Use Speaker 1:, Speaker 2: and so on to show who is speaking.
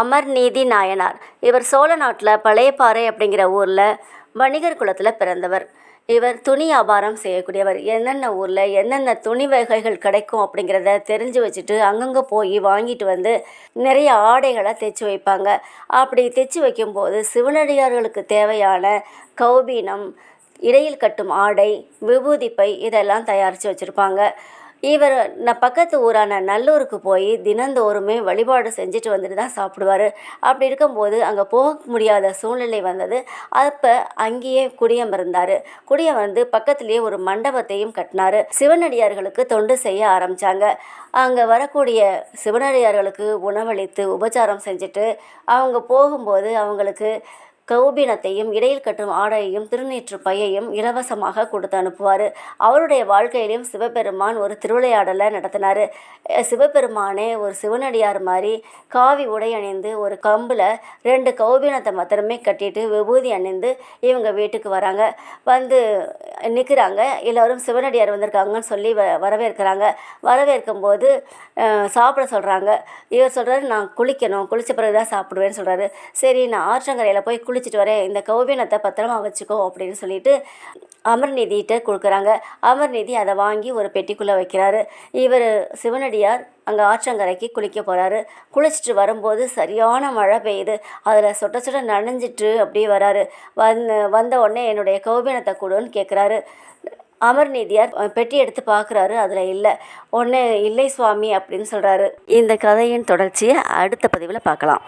Speaker 1: அமர்நீதி நாயனார். இவர் சோழ நாட்டில் பழையப்பாறை அப்படிங்கிற ஊரில் வணிகர் குலத்தில் பிறந்தவர். இவர் துணி வியாபாரம் செய்யக்கூடியவர். என்னென்ன ஊரில் என்னென்ன துணி வகைகள் கிடைக்கும் அப்படிங்கிறத தெரிஞ்சு வச்சுட்டு அங்கங்கே போய் வாங்கிட்டு வந்து நிறைய ஆடைகளை தைச்சி வைப்பாங்க. அப்படி தைச்சி வைக்கும்போது சிவனடியார்களுக்கு தேவையான கௌபீனம் இடையில் கட்டும் ஆடை விபூதிப்பை இதெல்லாம் தயாரித்து வச்சுருப்பாங்க. இவர் நான் பக்கத்து ஊரான நல்லூருக்கு போய் தினந்தோறுமே வழிபாடு செஞ்சுட்டு வந்துட்டு தான் சாப்பிடுவார். அப்படி இருக்கும்போது அங்கே போக முடியாத சூழ்நிலை வந்தது. அப்போ அங்கேயே குடியமர்ந்தார் குடியமர்ந்து பக்கத்துலேயே ஒரு மண்டபத்தையும் கட்டினார். சிவனடியார்களுக்கு தொண்டு செய்ய ஆரம்பித்தாங்க அங்கே வரக்கூடிய சிவனடியார்களுக்கு உணவளித்து உபச்சாரம் செஞ்சுட்டு அவங்க போகும்போது அவங்களுக்கு கௌபீனத்தையும் இடையில் கட்டும் ஆடையையும் திருநீற்று பையையும் இலவசமாக கொடுத்து அனுப்புவார். அவருடைய வாழ்க்கையிலையும் சிவபெருமான் ஒரு திருவிளையாடலை நடத்தினார். சிவபெருமானே ஒரு சிவனடியார் மாதிரி காவி உடை அணிந்து ஒரு கம்பில் ரெண்டு கௌபீனத்தை மாத்திரமே கட்டிட்டு விபூதி அணிந்து இவங்க வீட்டுக்கு வராங்க. வந்து நிற்கிறாங்க எல்லோரும் சிவனடியார் வந்திருக்காங்கன்னு சொல்லி வ வரவேற்கிறாங்க. வரவேற்கும் போது சாப்பிட சொல்கிறாங்க இவர் சொல்கிறாரு நான் குளிக்கணும். குளித்த பிறகு தான் சாப்பிடுவேன்னு சொல்கிறாரு சரி நான் ஆற்றங்கரையில் போய் குளிச்சுட்டு வரேன். இந்த கௌபீனத்தை பத்திரமா வச்சுக்கோ அப்படின்னு சொல்லிட்டு அமர்நிதிகிட்ட கொடுக்குறாங்க. அமர்நிதி அதை வாங்கி ஒரு பெட்டிக்குள்ளே வைக்கிறாரு. இவர் சிவனடியார் அங்கே ஆற்றங்கரைக்கு குளிக்க போகிறாரு குளிச்சுட்டு வரும்போது சரியான மழை பெய்யுது. அதில் சொட்ட சொட்ட நனைஞ்சிட்டு அப்படியே வராரு. வந்து வந்த உடனே என்னுடைய கௌபீனத்தை கொடுன்னு கேட்குறாரு அமர்நீதியார் பெட்டி எடுத்து பார்க்குறாரு அதில் இல்லை. உடனே இல்லை சுவாமி அப்படின்னு சொல்கிறாரு இந்த கதையின் தொடர்ச்சியை அடுத்த பதிவில் பார்க்கலாம்.